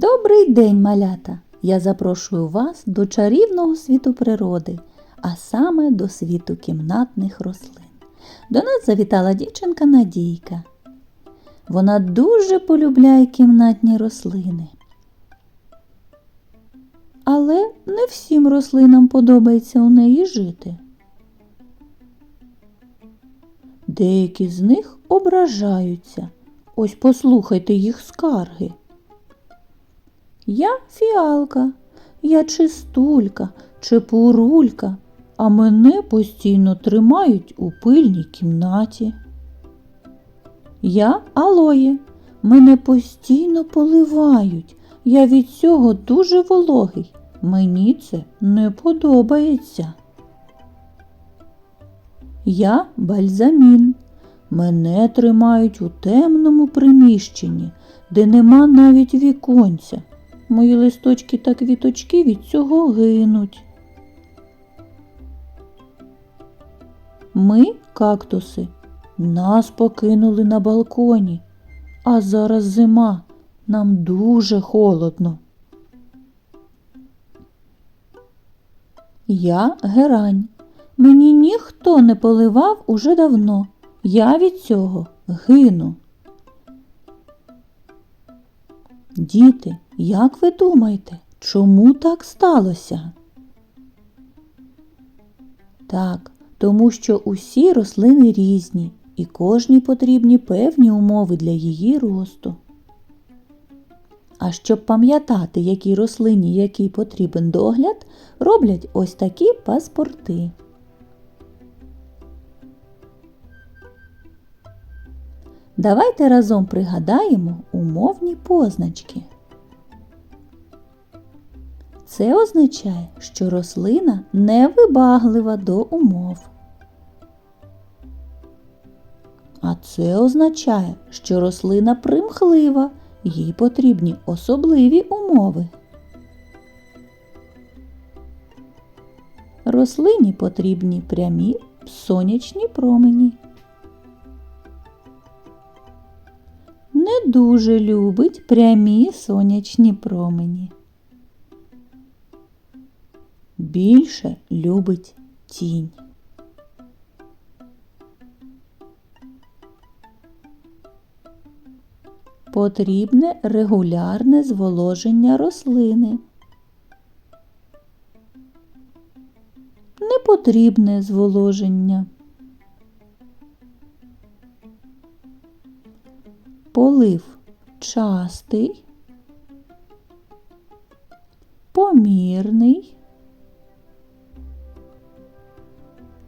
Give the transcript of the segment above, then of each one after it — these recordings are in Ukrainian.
Добрий день, малята! Я запрошую вас до чарівного світу природи, а саме до світу кімнатних рослин. До нас завітала дівчинка Надійка. Вона дуже полюбляє кімнатні рослини. Але не всім рослинам подобається у неї жити. Деякі з них ображаються. Ось послухайте їх скарги. Я фіалка, я чистулька, чепурулька, а мене постійно тримають у пильній кімнаті. Я алоє, мене постійно поливають. Я від цього дуже вологий. Мені це не подобається. Я бальзамін. Мене тримають у темному приміщенні, де нема навіть віконця. Мої листочки та квіточки від цього гинуть. Ми, кактуси, нас покинули на балконі, а зараз зима, нам дуже холодно. Я герань. Мені ніхто не поливав уже давно. Я від цього гину. Діти, як ви думаєте, чому так сталося? Так, тому що усі рослини різні і кожній потрібні певні умови для її росту. А щоб пам'ятати, якій рослині який потрібен догляд, роблять ось такі паспорти. Давайте разом пригадаємо умовні позначки. Це означає, що рослина невибаглива до умов. А це означає, що рослина примхлива, їй потрібні особливі умови. Рослині потрібні прямі сонячні промені. Дуже любить прямі сонячні промені. Більше любить тінь. Потрібне регулярне зволоження рослини. Непотрібне зволоження. Полив частий, помірний.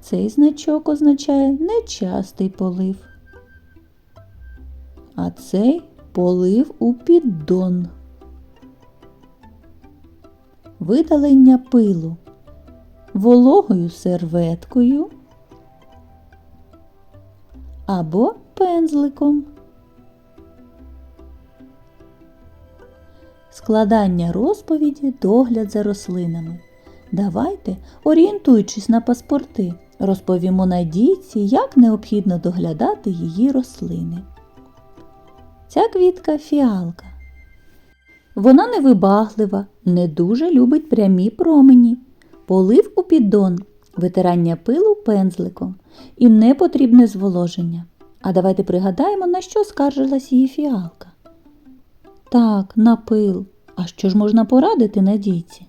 Цей значок означає нечастий полив, а цей полив у піддон. Видалення пилу вологою серветкою або пензликом. Складання розповіді, догляд за рослинами. Давайте, орієнтуючись на паспорти, розповімо Надійці, як необхідно доглядати її рослини. Ця квітка фіалка. Вона невибаглива, не дуже любить прямі промені, полив у піддон, витирання пилу пензликом і непотрібне зволоження. А давайте пригадаємо, на що скаржилась її фіалка. Так, на пил. А що ж можна порадити Надійці?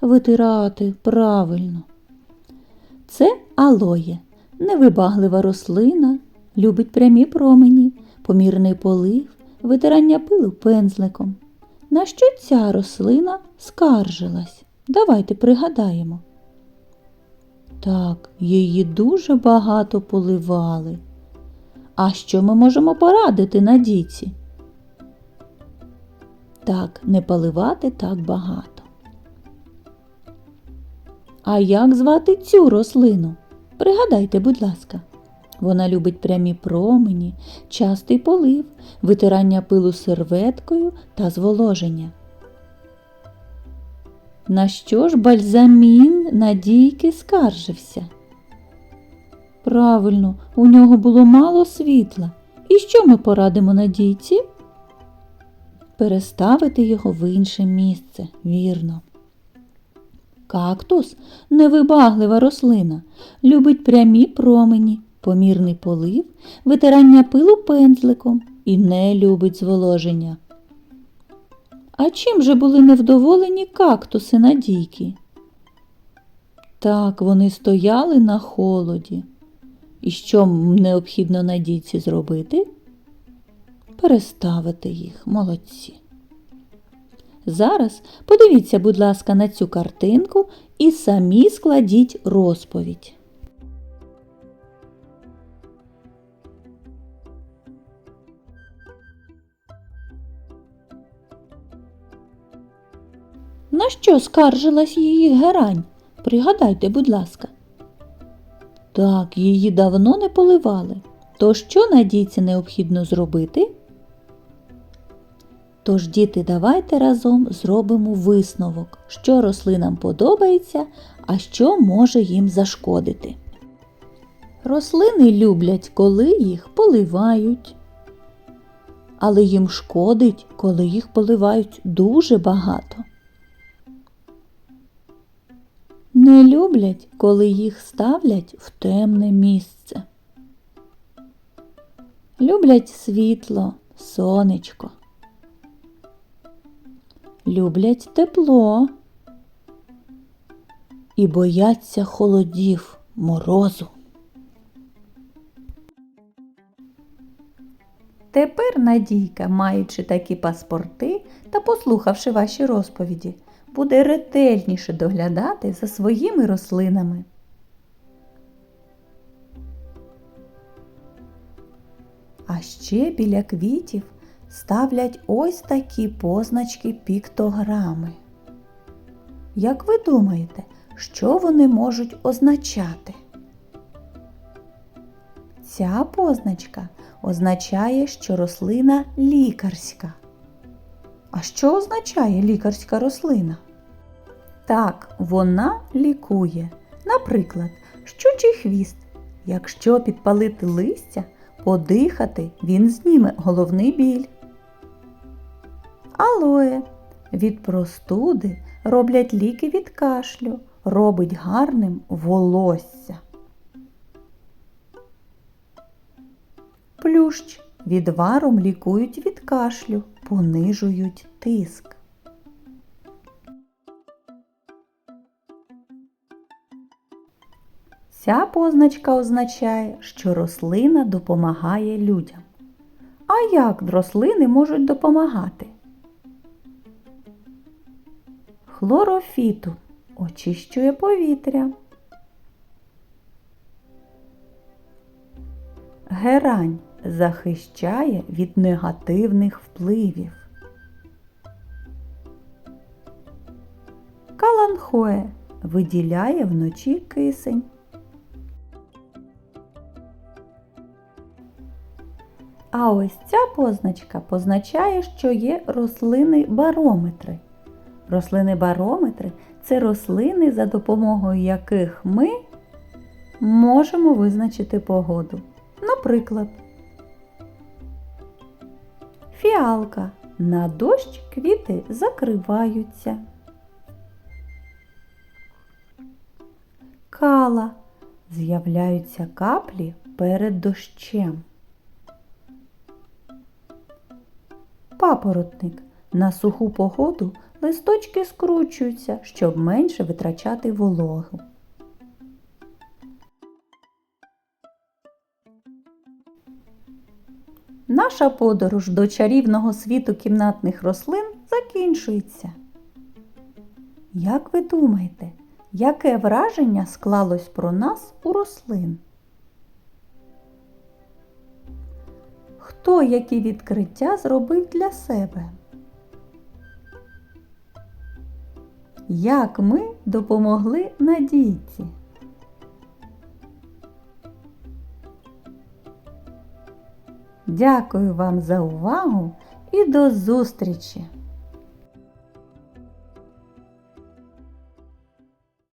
Витирати правильно. Це алоє, невибаглива рослина, любить прямі промені, помірний полив, витирання пилу пензликом. На що ця рослина скаржилась? Давайте пригадаємо. Так, її дуже багато поливали. А що ми можемо порадити Надійці? Так, не поливати так багато. А як звати цю рослину? Пригадайте, будь ласка. Вона любить прямі промені, частий полив, витирання пилу серветкою та зволоження. На що ж бальзамін Надійки скаржився? Правильно, у нього було мало світла. І що ми порадимо Надійці? Переставити його в інше місце, вірно. Кактус невибаглива рослина, любить прямі промені, помірний полив, витирання пилу пензликом і не любить зволоження. А чим же були невдоволені кактуси Надійки? Так, вони стояли на холоді. І що необхідно Надійці зробити? Переставити їх, молодці. Зараз подивіться, будь ласка, на цю картинку і самі складіть розповідь. На що скаржилась її герань? Пригадайте, будь ласка. Так, її давно не поливали. То що надійці необхідно зробити? Тож, діти, давайте разом зробимо висновок, що рослинам подобається, а що може їм зашкодити. Рослини люблять, коли їх поливають, але їм шкодить, коли їх поливають дуже багато. Не люблять, коли їх ставлять в темне місце. Люблять світло, сонечко. Люблять тепло і бояться холодів, морозу. Тепер Надійка, маючи такі паспорти та послухавши ваші розповіді, буде ретельніше доглядати за своїми рослинами. А ще біля квітів ставлять ось такі позначки піктограми. Як ви думаєте, що вони можуть означати? Ця позначка означає, що рослина лікарська. А що означає лікарська рослина? Так, вона лікує. Наприклад, щучий хвіст. Якщо підпалити листя, подихати, він зніме головний біль. Алоє від простуди роблять ліки від кашлю, робить гарним волосся. Плющ відваром лікують від кашлю, понижують тиск. Ця позначка означає, що рослина допомагає людям. А як рослини можуть допомагати? Хлорофіту очищує повітря. Герань захищає від негативних впливів. Каланхоe виділяє вночі кисень. А ось ця позначка позначає, що є рослини-барометри. Рослини-барометри це рослини, за допомогою яких ми можемо визначити погоду. Наприклад, фіалка. На дощ квіти закриваються. Кала. З'являються каплі перед дощем. Папоротник. На суху погоду листочки скручуються, щоб менше витрачати вологу. Наша подорож до чарівного світу кімнатних рослин закінчується. Як ви думаєте, яке враження склалось про нас у рослин? Хто які відкриття зробив для себе? Як ми допомогли надійці? Дякую вам за увагу і до зустрічі!